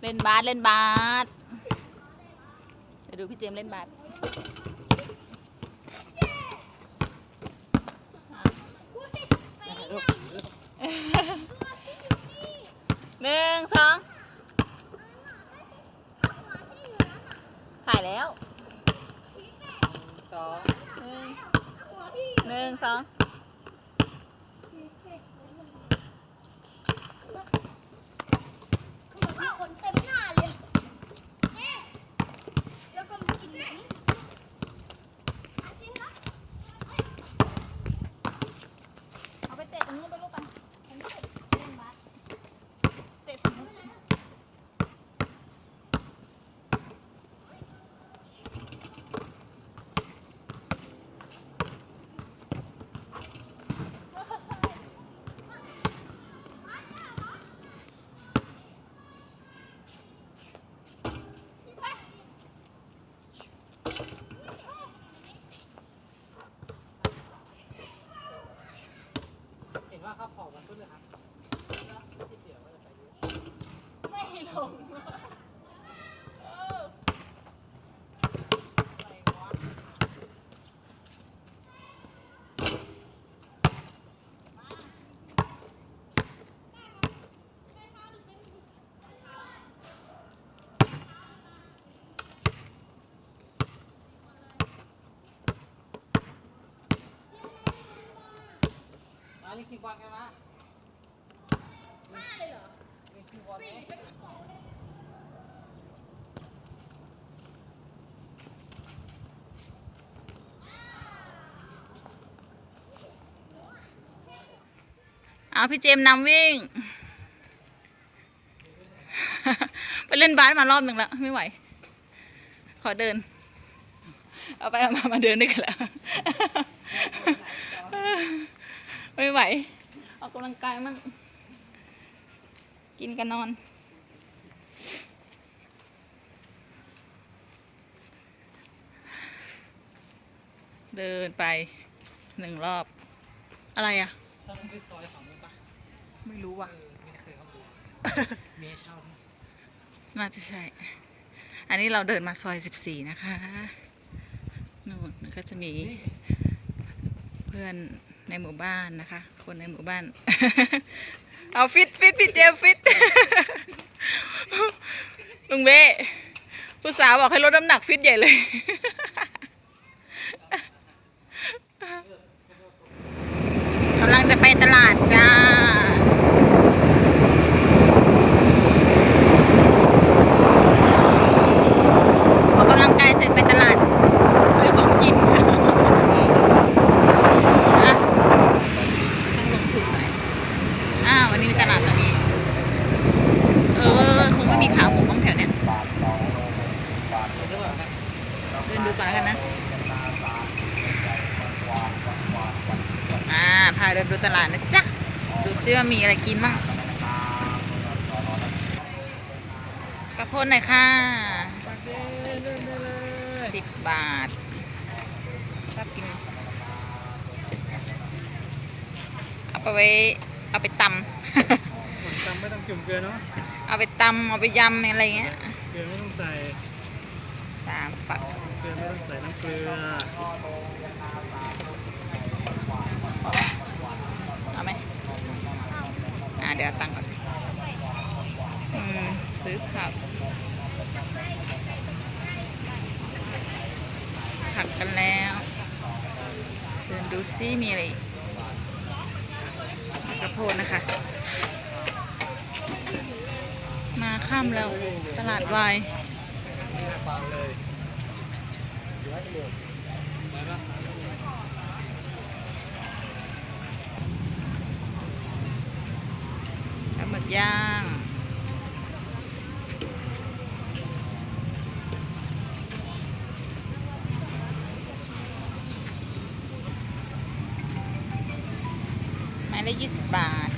เล่นบาสเล่นบาสไปดูพี่เจมส์เล่นบาสหนึ่งสองถ่ายแล้วสองหนึ่งหนึ่งสอง คนเต็มหน้าเลยแล้วก็มากินหนังอะจริงเหรอ เอาไปเตะตรงนู้นไปลูกไปตรงนี้เล่นบาสเตะตรงนู้น เห็น ว่าข้าวผอมมันขึ้นเลยครับที่เสียวว่าจะไปดูไม่ลงเอออะไรวะ มาเล่คิงบอลกันมาห้าเลยเหรอเล่คิงบอลไหมเอาพี่เจมนำวิ่ง ไปเล่นบาสมารอบหนึ่งแล้ว ไม่ไหว ขอเดิน เอาไปเอามามาเดินด้วยกันแล้ว ไม่ไหว ออกกำลังกายมั่งกินกันนอน เดินไปหนึ่งรอบ อะไรอะต้องไปซอยฝั่งนู้นปะไม่รู้ว่ะเออไม่เคยเข้าดูมีให้เช่าไหมน่าจะใช่ อันนี้เราเดินมาซอย14นะคะ นู่นมันก็จะมีเพื่อน ในหมู่บ้านนะคะ คนในหมู่บ้าน เอาฟิตฟิตพี่เจมฟิต ลุงเบ้ผู้สาวบอกให้ลดน้ำหนักฟิตใหญ่เลย กำลังจะไปตลาดจ้า ออกกำลังกายเสร็จไปตลาดซื้อของกิน อะต้องลงทุนหน่อยอ้าววันนี้มีตลาดตรงนี้ เออ คงไม่มีขาหมูบ้างแถวเนี้ย เดี๋ยวก่อนนะ เดินดูก่อนแล้วกันนะ อ่า พาเดินดู ตลาดนะจ๊ะ ดูซิว่ามีอะไรกินบ้างกระเพนหน่อยค่ะสิบบาทชอบกิน เอาไปไว้ เอาไปตหมดจำไม่ต้องจุ่มเกลือเนาะำเอาไปตำเอาไปยำอะไรเงี้ย เกลือไม่ต้องใส่สามฝัก เกลือไม่ต้องใส่น้ำเกลือ เอาไหมอ่าเดี๋ยวเอาตังค์ก่อน อืม ซื้อผัก ผักกันแล้วเดินดูซิมีอะไรกระโพดนะคะ มาข้ามแล้วตลาดวายนี่นะเลยไปปะปลาหมึกย่าง ไม้ ละยี่สิบบาท